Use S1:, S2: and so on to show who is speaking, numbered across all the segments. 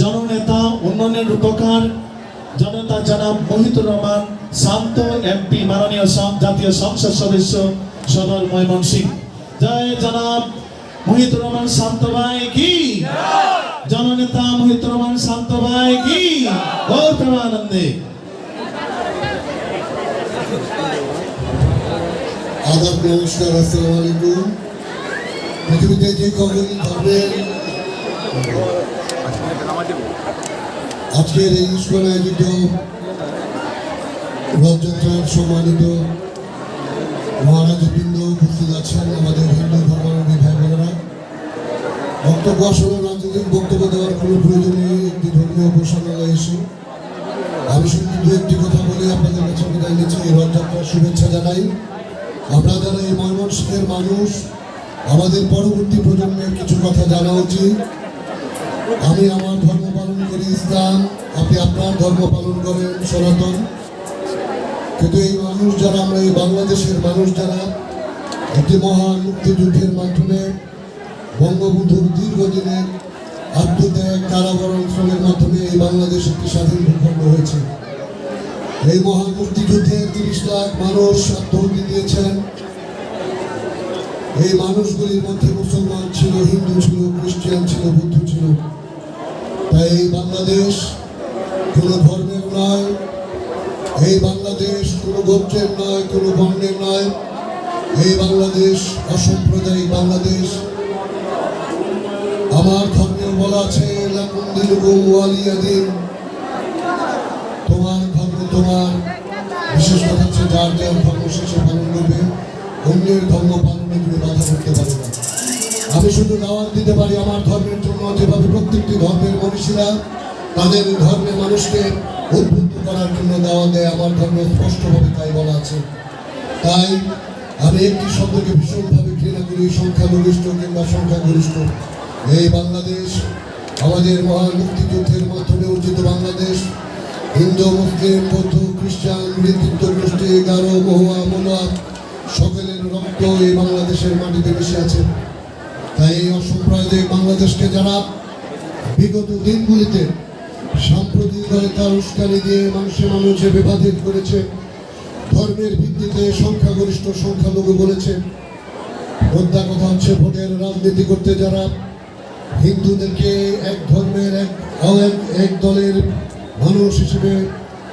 S1: জননেতা, উন্নয়নের রূপকার, জনতা জনাব মহিতুর রহমান, শান্ত এমপি, মাননীয় জাতীয় সংসদ সদস্য সদর ময়মনসিংহ। জয় জনাব মহিতুর রহমান, শান্ত ভাই, কি? জননেতা মহিতুর রহমান, শান্ত ভাই, কি? গৌর প্রেমানন্দে।
S2: আদাব, নমস্কার, আসসালামু আলাইকুম। পৃথিবীতে যে কখন আজকের এই ইস্কন আয়োজিত রথযাত্রার সম্মানিত মহারাজ বৃন্দ উপস্থিত আছেন আমাদের হিন্দু ধর্মাবলম্বী ভাই বোনেরা বক্তব্য আসলে রাজনৈতিক বক্তব্য দেওয়ার কোনো প্রয়োজন নেই একটি ধর্মীয় উপাসনালয় এসে আমি শুধু দু একটি কথা বলে আপনাদের কাছে বিদায় নিচ্ছি। এই রথযাত্রার শুভেচ্ছা জানাই। আমরা যারা এই ময়মনসিংহের মানুষ, আমাদের পরবর্তী প্রজন্মের কিছু কথা জানা উচিত। আমি আমার ধর্ম পালন করি ইসলাম। আপনি আপনার ধর্ম পালন করেন সনাতন। কিন্তু এই মানুষ যারা, আমরা এই বাংলাদেশের মানুষ যারা, একটি মহান মুক্তিযুদ্ধের মাধ্যমে বঙ্গবন্ধুর দীর্ঘদিনের আত্মত্যাগ কারাবরণ শ্রমের মাধ্যমে এই বাংলাদেশ একটি স্বাধীন ভূখণ্ড হয়েছে। এই মহান মুক্তিযুদ্ধে তিরিশ লাখ মানুষ আত্মহতি দিয়েছেন। এই মানুষগুলির মধ্যে মুসলমান ছিল, হিন্দু ছিল, খ্রিস্টান ছিল, বুদ্ধ তাই এই বাংলাদেশ কোনো ধর্মের নয়, এই বাংলাদেশ কোনো গোত্রের নয়, কোনো বর্ণের নয়, এই বাংলাদেশ অসাম্প্রদায়িক বাংলাদেশ। আমার ধর্মেও বলা আছে তোমার ধর্ম তোমার। বিশেষ কথা হচ্ছে, যার যার ধর্ম শেষে পালন করবে, অন্যের ধর্ম পালনে তুমি বাধা করতে পারবে না। আমি শুধু দাওয়াত দিতে পারি, আমার ধর্মের জন্য যেভাবে প্রত্যেকটি ধর্মের মনীষীরা তাদের ধর্মের মানুষকে উদ্বুদ্ধ করার জন্য দাওয়া দেয়, আমার ধর্মে স্পষ্টভাবে তাই বলা আছে। তাই আমি একটি শব্দকে ভীষণভাবে ঘৃণা করি সংখ্যালঘিষ্ঠ কিংবা সংখ্যাগরিষ্ঠ। এই বাংলাদেশ, আমাদের মহান মুক্তিযুদ্ধের মাধ্যমে অর্জিত বাংলাদেশ, হিন্দু, মুসলিম, বৌদ্ধ, খ্রিস্টান মৃত্যুত্ব গোষ্ঠী গারো, মহুয়া, মনোয়া, সকলের রক্ত এই বাংলাদেশের মাটিতে মিশে আছে। তাই এই অসাম্প্রদায়িক বাংলাদেশকে যারা বিগত দিনগুলিতে সাম্প্রদায়িকতার উস্কানি দিয়ে মানুষের মানুষে বিভাজিত করেছে, ধর্মের ভিত্তিতে সংখ্যাগরিষ্ঠ সংখ্যালঘু বলেছে। মোদ্দা কথা হচ্ছে ভোটের রাজনীতি করতে যারা হিন্দুদেরকে এক ধর্মের, এক এক দলের মানুষ হিসেবে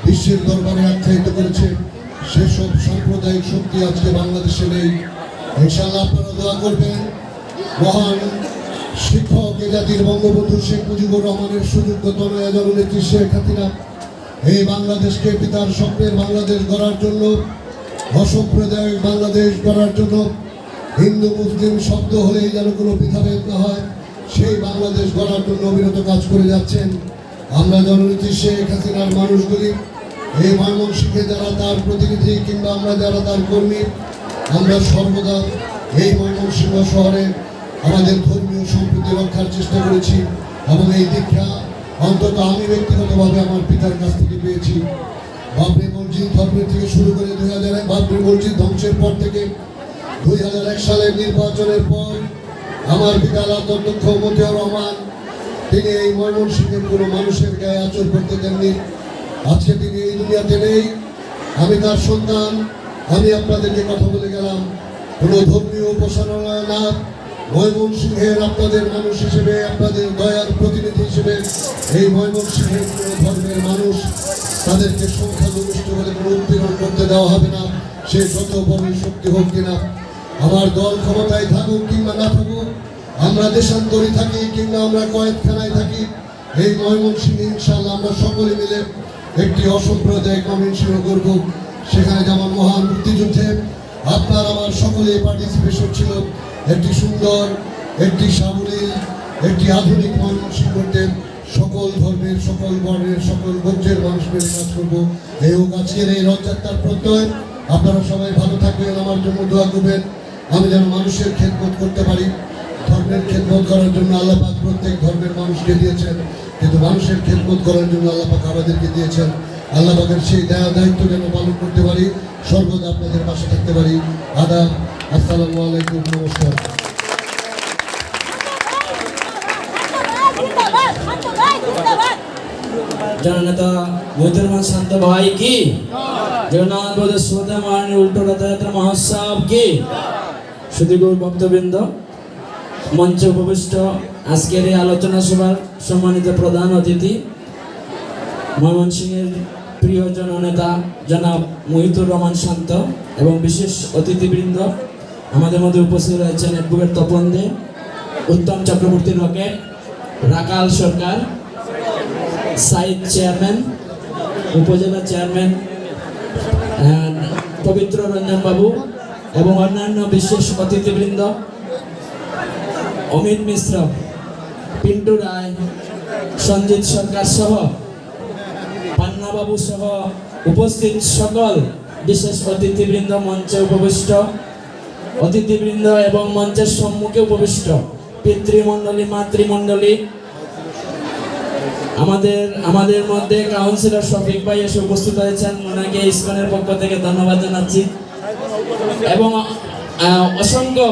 S2: বিশ্বের দরবারে আখ্যায়িত করেছে, সেসব সাম্প্রদায়িক শক্তি আজকে বাংলাদেশে নেই। ইনশাআল্লাহ আপনারা দোয়া করবেন। মহান শিক্ষক এ জাতির বঙ্গবন্ধু শেখ মুজিবুর রহমানের সুযোগ্য তনয়া জননেত্রী শেখ হাসিনা, এই বাংলাদেশকে পিতার স্বপ্নের বাংলাদেশ গড়ার জন্য, অসম্প্রদায়িক বাংলাদেশ গড়ার জন্য, হিন্দু, মুসলিম শব্দ হলেই যেন কোনো ভেদাভেদ না হয়, সেই বাংলাদেশ গড়ার জন্য অবিরত কাজ করে যাচ্ছেন। আমরা জননীতি শেখ হাসিনার মানুষগুলি, এই ময়মনসিংহে যারা তার প্রতিনিধি কিংবা আমরা যারা তার কর্মী, আমরা সর্বদা এই ময়মনসিংহ শহরে আমাদের ধর্মীয় সম্প্রীতি রক্ষার চেষ্টা করেছি এবং এই দীক্ষা অন্তত আমি ব্যক্তিগতভাবে আমার পিতার কাছ থেকে পেয়েছি। বাবরি মসজিদ ধর্মের থেকে শুরু করে দুই হাজার এক বাবরি মসজিদ ধ্বংসের পর থেকে দুই হাজার এক সালের নির্বাচনের পর আমার পিতা অধ্যক্ষ মতিউর রহমান, তিনি এই ময়মনসিংহের কোনো মানুষের গায়ে আচর করতে দেননি। আজকে তিনি এই দুনিয়াতে নেই। আমি তার সন্তান। আমি আপনাদেরকে কথা বলে গেলাম। কোনো ধর্মীয় উপাসনালয় না। ময়মনসিংহের আপনাদের মানুষ হিসেবে, আপনাদের দয়ার প্রতিনিধি হিসেবে, এই ময়মনসিংহের কোনো ধর্মের মানুষ তাদেরকে সংখ্যাগরিষ্ঠ বলে কোনো উৎপীড়ন করতে দেওয়া হবে না। সে যত বড় শক্তি হোক কিনা আমার দল ক্ষমতায় থাকুক কিংবা না থাকুক, আমরা দেশান্তরি থাকি কিংবা আমরা কয়েকখানায় থাকি, এই ময়মনসিংহে ইনশাল্লাহ আমরা সকলে মিলে একটি অসাম্প্রদায়িক ময়মনসিংহ করব সেখানে যেমন মহান মুক্তিযুদ্ধে আপনার আমার সকলে পার্টিসিপেশন ছিল একটি সুন্দর, একটি সাবলীল একটি আধুনিক মানুষ করতে সকল ধর্মের, সকল বর্ণের, সকল গোত্রের মানুষ মিলে কাজ করব। এই হোক আজকের এই রথযাত্রার প্রত্যয়। আপনারা সবাই ভালো থাকবেন, আমার জন্য দোয়া করবেন। আমি যেন মানুষের খেদমত করতে পারি। ধর্মের খেদমত করার জন্য আল্লাহ পাক প্রত্যেক ধর্মের মানুষকে দিয়েছেন। কিন্তু মানুষের খেদমত করার জন্য আল্লাহ পাক আমাদেরকে দিয়েছেন। আল্লাহ পাকের সেই দায়, দায়িত্ব যেন পালন করতে পারি। সর্বদা আপনাদের পাশে থাকতে পারি। আদাব। আসসালামু আলাইকুম, নমস্কার।
S3: শান্ত ভাই কি? উল্টো রথযাত্রা মহোৎসব কি? মঞ্চে আজকের এই আলোচনা সম্মানিত প্রধান অতিথি, ময়মনসিংহের প্রিয় জননেতা জনাব মহিতুর রহমান শান্ত এবং বিশেষ অতিথিবৃন্দ আমাদের মধ্যে উপস্থিত রয়েছেন অ্যাডভোকেট তপন দে, উত্তম চক্রবর্তী রকেট, রাকাল সরকার, সাইদ চেয়ারম্যান, উপজেলা চেয়ারম্যান পবিত্র রঞ্জন বাবু এবং অন্যান্য বিশেষ অতিথিবৃন্দ, অমিত মিশ্র, পিন্টু রায়, সঞ্জিত সরকার সহ, পান্নাবাবু সহ উপস্থিত সকল বিশেষ অতিথিবৃন্দ মঞ্চে উপবিষ্ট। অতিথিবৃন্দ এবং মঞ্চের সম্মুখে উপবিষ্ট পিতৃমণ্ডলী, মাতৃমণ্ডলী। আমাদের আমাদের মধ্যে কাউন্সিলর শফিক ভাই এসে উপস্থিত হয়েছেন। ওনাকে ইসকনের পক্ষ থেকে ধন্যবাদ জানাচ্ছি। এবং অসংখ্য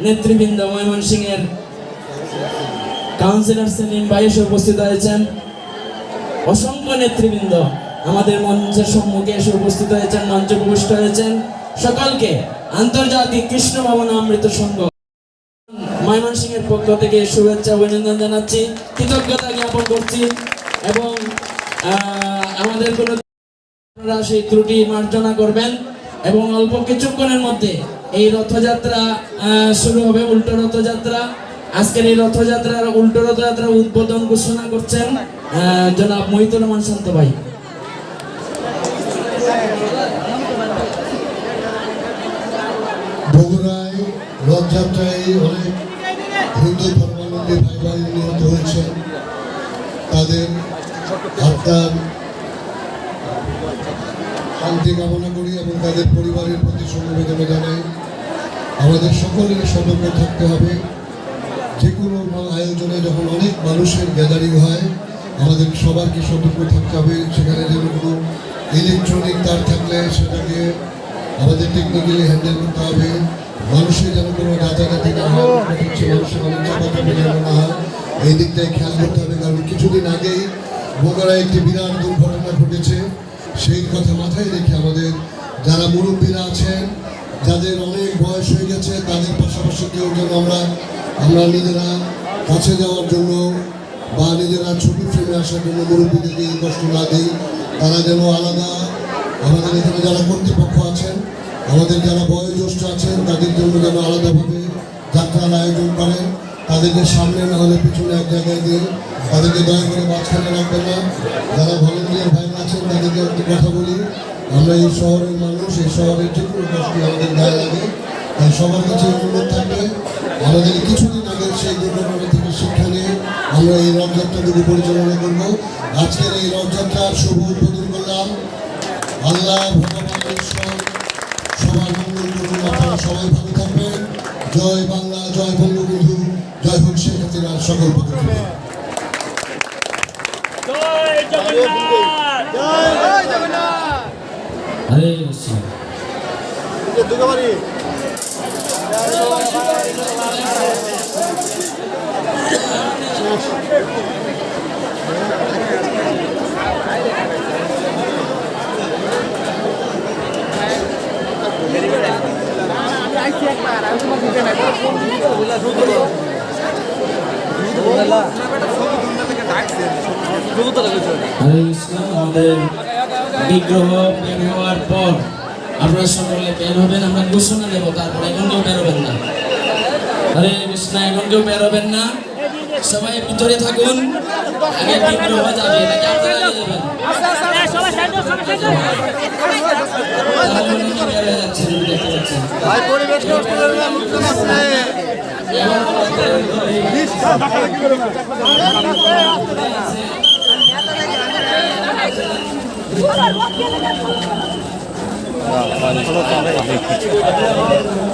S3: নেতৃবৃন্দ ময়মন ময়মনসিংহের কাউন্সিলর সেলিম ভাই এসে উপস্থিত হয়েছেন। অসংখ্য নেতৃবৃন্দ আমাদের মঞ্চের সম্মুখে এসে উপস্থিত হয়েছেন, মঞ্চে উপবিষ্ট হয়েছেন। সকলকে আন্তর্জাতিক কৃষ্ণ ভবন অমৃত সংঘ। ময়মনসিংহের পক্ষ থেকে শুভেচ্ছা অভিনন্দন জানাচ্ছি, কৃতজ্ঞতা জ্ঞাপন করছি এবং আমাদের কোনো সেই ত্রুটি মার্জনা করবেন এবং অল্প কিছুক্ষণের মধ্যে এই রথযাত্রা শুরু হবে, উল্টো রথযাত্রা। আজকের এই রথযাত্রার উল্টো রথযাত্রা উদ্বোধন ঘোষণা করছেন জনাব মহিতুর রহমান শান্ত ভাই।
S2: বগুড়ায় রথযাত্রায় অনেক হিন্দু ধর্মাবলম্বী ভাই ভাই নিহত হয়েছেন। তাদের আত্মার শান্তি কামনা করি এবং তাদের পরিবারের প্রতি সমবেদনা জানাই। আমাদের সকলের সতর্ক থাকতে হবে। যে কোনো আয়োজনে যখন অনেক মানুষের গ্যাদারিং হয়, আমাদের সবারকে সতর্ক থাকতে হবে। সেখানে যেন কোনো ইলেকট্রনিক তার থাকলে সেটাকে আমাদের টেকনিক্যালি হ্যান্ডেল করতে হবে। মানুষের যেন কোনো রাজারাতি না হয় মানুষের অনেক যেন না হয়, এই দিকটায় খেয়াল করতে হবে। কারণ কিছুদিন আগেই বগুড়ায় একটি বিরাট দুর্ঘটনা ঘটেছে। সেই কথা মাথায় রেখে আমাদের যারা মুরব্বীরা আছেন, যাদের অনেক বয়স হয়ে গেছে, তাদের পাশাপাশি কেউ যেন আমরা আমরা নিজেরা কাছে যাওয়ার জন্য বা নিজেরা ছবি ফ্রেমে আসার জন্য মুরব্বীদেরকে কষ্ট না দিই, তারা যেন আলাদা আমাদের এখানে যারা কর্তৃপক্ষ আছেন, আমাদের যারা বয়োজ্যেষ্ঠ আছেন, তাদের জন্য যেন আলাদাভাবে যাত্রার আয়োজন করেন তাদেরকে সামনে না হলে পিছনে এক জায়গায় দিয়ে তাদেরকে দয়া করে মাঝখানে রাখবেন না। যারা ভলেন্টিয়ার ভাইরা আছেন, তাদেরকে একটু কথা বলি, আমরা এই শহরের মানুষ, এই শহরের যে কোনো কষ্টই আমাদের গায়ে লাগে তাই সবার কাছে অনুরোধ থাকবে, আমাদের কিছুদিন আগে সেই দুর্ঘটনা থেকে শিক্ষা নিয়ে আমরা এই রথযাত্রাটুকু পরিচালনা করব। আজকের এই রথযাত্রার শুভ উদ্বোধন আল্লাহ ভগবান ঈশ্বর সবার মঙ্গল করুন আপনারা সবাই ভালো থাকবেন। জয় বাংলা জয় বঙ্গবন্ধু জয় হোক শেখ হাসিনার সকল পদক্ষেপে
S4: জয় জগন্নাথ! জয় জগন্নাথ!
S3: হরে কৃষ্ণ। হরে কৃষ্ণ আমাদের বিগ্রহ বের হওয়ার পর আপনারা সকলে বের হবেন, আমরা ঘোষণা দেব, তারপর এখন কেউ বেরোবেন না। হরে কৃষ্ণ, এখন কেউ বেরোবেন না। সবাই ভিতরে থাকুন, আগে বিগ্রহ যাবে আপনারা যাবেন? এবার আমাদের